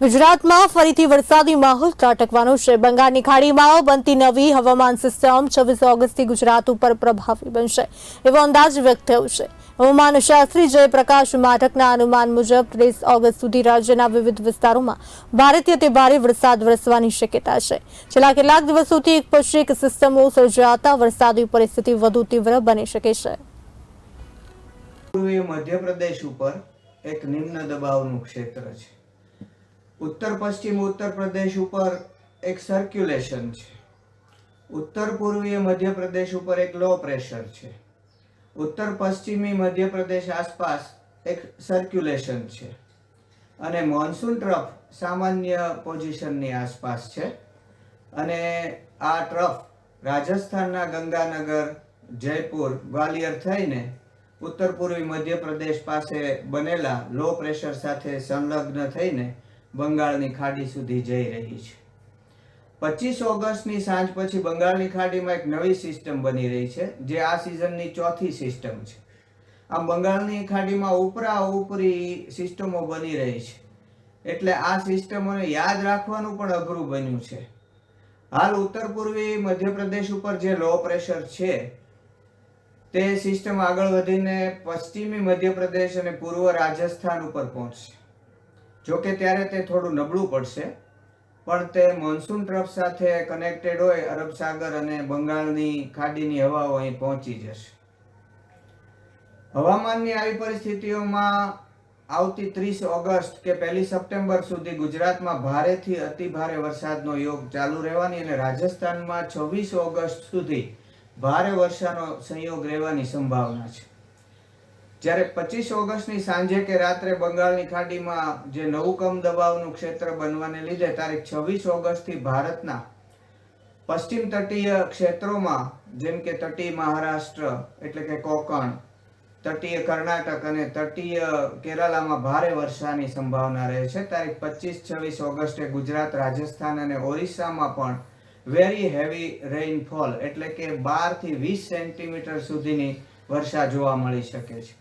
ગુજરાતમાં ફરીથી વરસાદી માહોલ ત્રાટકવાનો છે. બંગાળની ખાડીમાં બનતી નવી હવામાન સિસ્ટમ છવ્વીસ ઓગસ્ટથી ગુજરાત ઉપર પ્રભાવી બનશે એવો અંદાજ વ્યક્ત થયો છે. હવામાન શાસ્ત્રી જયપ્રકાશ માઠકના અનુમાન મુજબ ત્રીસ ઓગસ્ટ સુધી રાજ્યના વિવિધ વિસ્તારોમાં ભારેથી અતિ ભારે વરસાદ વરસવાની શક્યતા છે. છેલ્લા કેટલાક દિવસોથી એક પછી એક સિસ્ટમો સર્જાતા વરસાદી પરિસ્થિતિ વધુ તીવ્ર બની શકે છે. મધ્યપ્રદેશ ઉપર એક નિમ્ન દબાવનું ક્ષેત્ર છે. ઉત્તર પશ્ચિમ ઉત્તર પ્રદેશ ઉપર એક સર્ક્યુલેશન છે. ઉત્તર પૂર્વીય મધ્યપ્રદેશ ઉપર એક લો પ્રેશર છે. ઉત્તર પશ્ચિમી મધ્યપ્રદેશ આસપાસ એક સર્ક્યુલેશન છે. અને મોન્સૂન ટ્રફ સામાન્ય પોઝિશનની આસપાસ છે. અને આ ટ્રફ રાજસ્થાનના ગંગાનગર, જયપુર, ગ્વાલિયર થઈને ઉત્તર પૂર્વી મધ્યપ્રદેશ પાસે બનેલા લો પ્રેશર સાથે સંલગ્ન થઈને બંગાળની ખાડી સુધી જઈ રહી છે. પચીસ ઓગસ્ટની સાંજ પછી બંગાળની ખાડીમાં એક નવી સિસ્ટમ બની રહી છે, જે આ સિઝનની ચોથી સિસ્ટમ છે. આમ બંગાળની ખાડીમાં ઉપરા ઉપરી સિસ્ટમો બની રહી છે. એટલે આ સિસ્ટમોને યાદ રાખવાનું પણ અઘરું બન્યું છે. હાલ ઉત્તર પૂર્વી મધ્યપ્રદેશ ઉપર જે લો પ્રેશર છે, તે સિસ્ટમ આગળ વધીને પશ્ચિમી મધ્યપ્રદેશ અને પૂર્વ રાજસ્થાન ઉપર પહોંચશે. જોકે ત્યારે તે થોડું નબળું પડશે, પણ તે મોન્સૂન ટ્રફ સાથે કનેક્ટેડ હોય, અરબ સાગર અને બંગાળની ખાડીની હવાઓ અહીં પહોંચી જશે. હવામાનની આવી પરિસ્થિતિઓમાં આવતી ત્રીસ ઓગસ્ટ કે પહેલી સપ્ટેમ્બર સુધી ગુજરાતમાં ભારેથી અતિ ભારે વરસાદનો યોગ ચાલુ રહેવાની અને રાજસ્થાનમાં છવ્વીસ ઓગસ્ટ સુધી ભારે વર્ષાનો સંયોગ રહેવાની સંભાવના છે. જ્યારે પચીસ ઓગસ્ટની સાંજે કે રાત્રે બંગાળની ખાડીમાં જે નવું દબાવનું ક્ષેત્ર બનવાને લીધે તારીખ છવ્વીસ ઓગસ્ટથી ભારતના પશ્ચિમ તટીય ક્ષેત્રોમાં, જેમ કે તટીય મહારાષ્ટ્ર, એટલે કે કોકણ, તટીય કર્ણાટક અને તટીય કેરાલામાં ભારે વર્ષાની સંભાવના રહે છે. તારીખ પચીસ છવ્વીસ ઓગસ્ટે ગુજરાત, રાજસ્થાન અને ઓરિસ્સામાં પણ વેરી હેવી રેઇનફોલ એટલે કે બારથી વીસ સેન્ટીમીટર સુધીની વર્ષા જોવા મળી શકે છે.